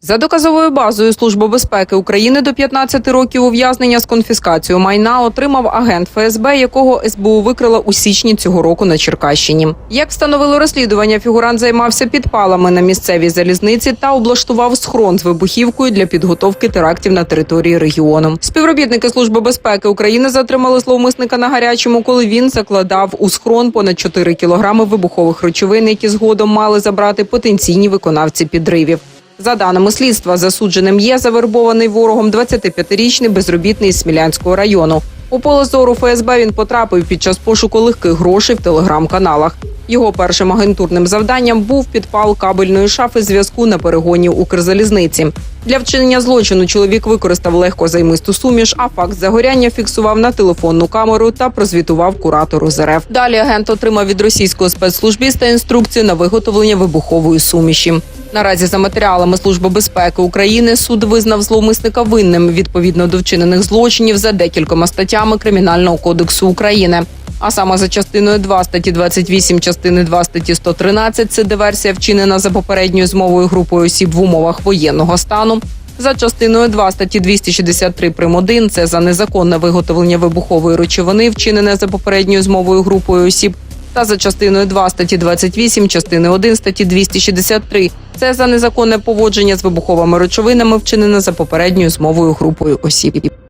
За доказовою базою Служби безпеки України до 15 років ув'язнення з конфіскацією майна отримав агент ФСБ, якого СБУ викрила у січні цього року на Черкащині. Як встановило розслідування, фігурант займався підпалами на місцевій залізниці та облаштував схрон з вибухівкою для підготовки терактів на території регіону. Співробітники Служби безпеки України затримали зловмисника на гарячому, коли він закладав у схрон понад 4 кілограми вибухових речовин, які згодом мали забрати потенційні виконавці підривів. За даними слідства, засудженим є завербований ворогом 25-річний безробітний з Смілянського району. У поле зору ФСБ він потрапив під час пошуку легких грошей в телеграм-каналах. Його першим агентурним завданням був підпал кабельної шафи зв'язку на перегоні Укрзалізниці. Для вчинення злочину чоловік використав легко займисту суміш, а факт загоряння фіксував на телефонну камеру та прозвітував куратору з РФ. Далі агент отримав від російського спецслужбіста інструкцію на виготовлення вибухової суміші. Наразі за матеріалами Служби безпеки України суд визнав зловмисника винним відповідно до вчинених злочинів за декількома статтями Кримінального кодексу України. А саме за частиною 2 статті 28, частини 2 статті 113 – це диверсія вчинена за попередньою змовою групою осіб в умовах воєнного стану. За частиною 2 статті 263 прим. 1 – це за незаконне виготовлення вибухової речовини, вчинене за попередньою змовою групою осіб. Та за частиною 2 статті 28, частини 1 статті 263 – це за незаконне поводження з вибуховими речовинами, вчинене за попередньою змовою групою осіб.